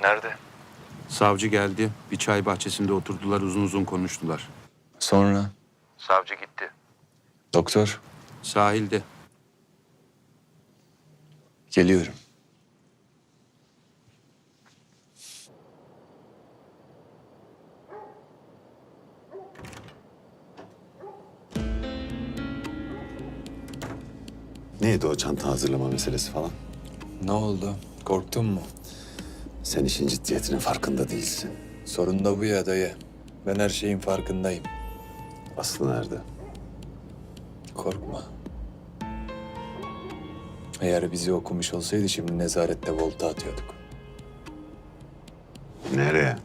Nerede? Savcı geldi. Bir çay bahçesinde oturdular uzun uzun konuştular. Sonra Savcı gitti. doktor Sahilde. geliyorum. Neydi o çanta hazırlama meselesi falan? Ne oldu? Korktun mu? Sen işin ciddiyetinin farkında değilsin. Sorun da bu ya dayı. Ben her şeyin farkındayım. Aslı nerede? Korkma. Eğer bizi okumuş olsaydı şimdi nezarette volta atıyorduk. Nereye?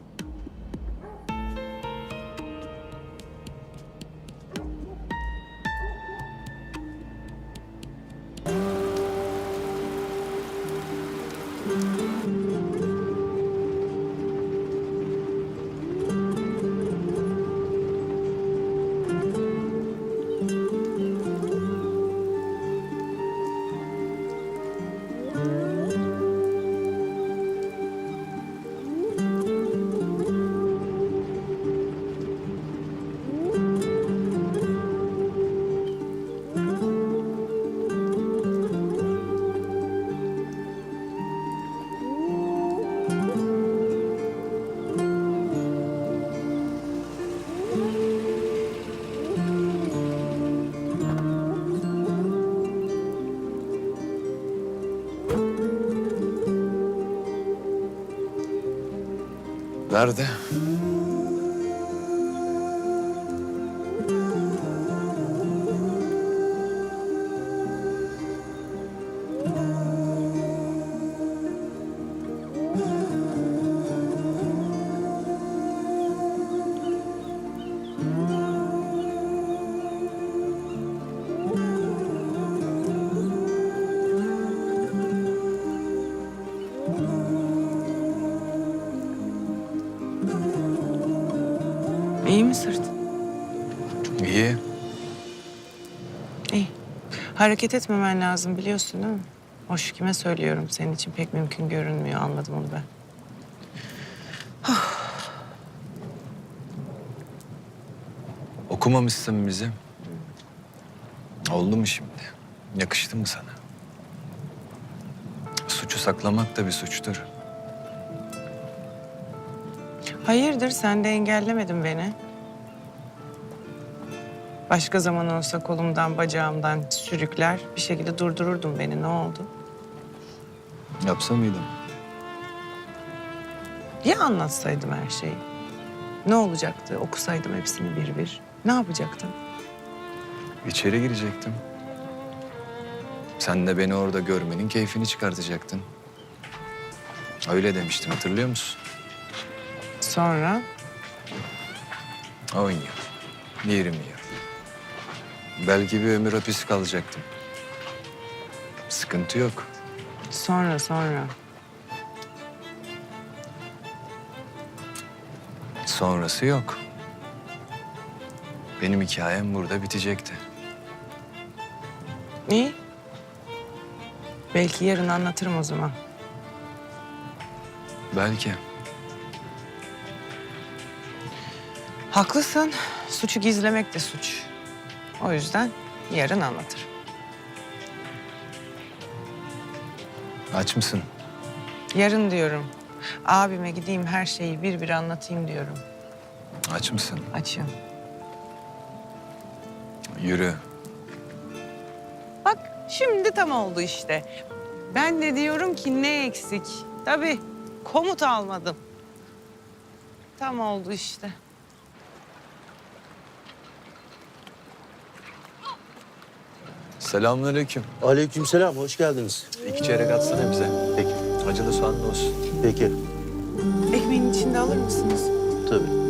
Nerede? İyi mi sırt? İyi. İyi. Hareket etmemen lazım biliyorsun değil mi? Hoş kime söylüyorum senin için pek mümkün görünmüyor anladım onu ben. Okumamışsın bizi. Oldu mu şimdi? Yakıştı mı sana? Suçu saklamak da bir suçtur. Hayırdır sen de engellemedin beni. Başka zaman olsa kolumdan bacağımdan sürükler bir şekilde durdururdun beni ne oldu? Yapsa mıydım? Ya anlatsaydım her şeyi? Ne olacaktı okusaydım hepsini bir bir? Ne yapacaktın? İçeri girecektim. Sen de beni orada görmenin keyfini çıkartacaktın. Öyle demiştin hatırlıyor musun? Sonra Oynuyor. Yirmiyor. Belki bir ömür hapis kalacaktım. Sıkıntı yok. sonra sonra. Sonrası yok. Benim hikayem burada bitecekti. İyi. Belki yarın anlatırım o zaman. Belki. Haklısın. Suçu gizlemek de suç. O yüzden yarın anlatırım. Aç mısın? Yarın diyorum. Abime gideyim her şeyi bir bir anlatayım diyorum. Aç mısın? Açım. Yürü. Bak şimdi tam oldu işte. Ben de diyorum ki ne eksik. Tabii komut almadım. Tam oldu işte. Selamünaleyküm. Aleykümselam, hoş geldiniz. İki çeyrek atsana bize. Peki, Acılı soğanlı olsun. peki. Ekmeğin içinde alır mısınız? Tabii.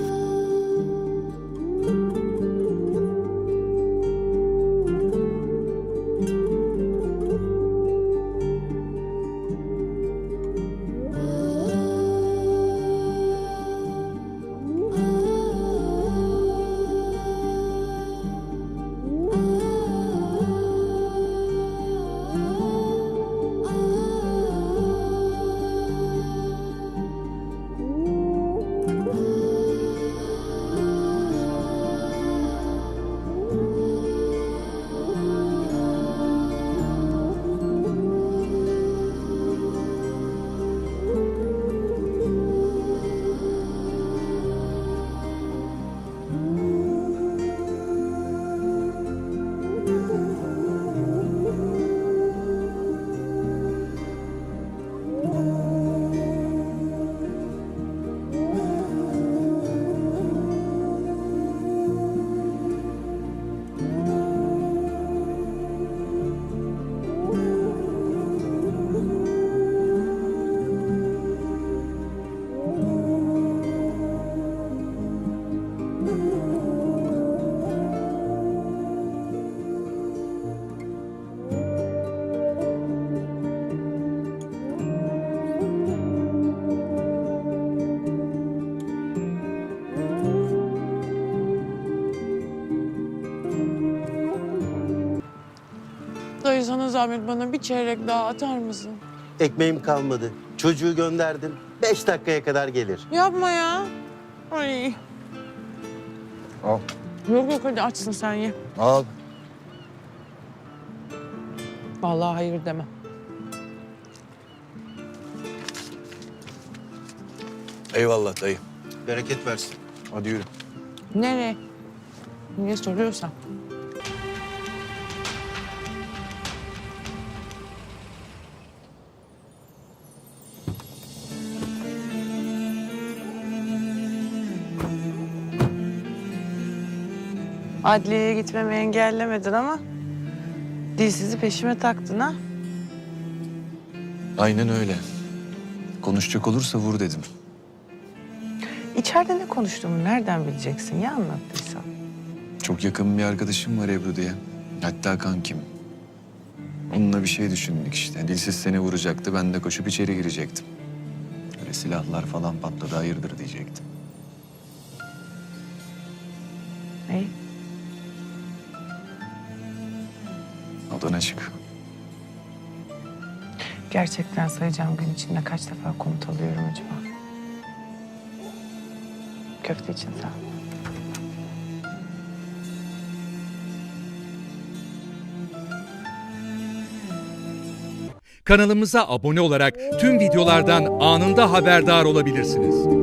Zahmet bana bir çeyrek daha atar mısın? Ekmeğim kalmadı. Çocuğu gönderdim. Beş dakikaya kadar gelir. Yapma ya. Ay. Al. Yok yok hadi açsın sen ye. Al. Vallahi hayır demem. Eyvallah dayı. Bereket versin. Hadi yürü. Nereye? Niye soruyorsan. Adliyeye gitmemi engellemedin ama dilsizi peşime taktın ha. Aynen öyle. Konuşacak olursa vur dedim. İçeride ne konuştuğumu nereden bileceksin ya anlattıysan? Çok yakın bir arkadaşım var Ebru diye. Hatta kankim. Onunla bir şey düşündük işte. Dilsiz seni vuracaktı. Ben de koşup içeri girecektim. Öyle silahlar falan patladı. Hayırdır diyecektim. İyi. Odana çık. Gerçekten sayacağım gün içinde kaç defa komut alıyorum acaba? Köfte için sağ ol. Kanalımıza abone olarak tüm videolardan anında haberdar olabilirsiniz.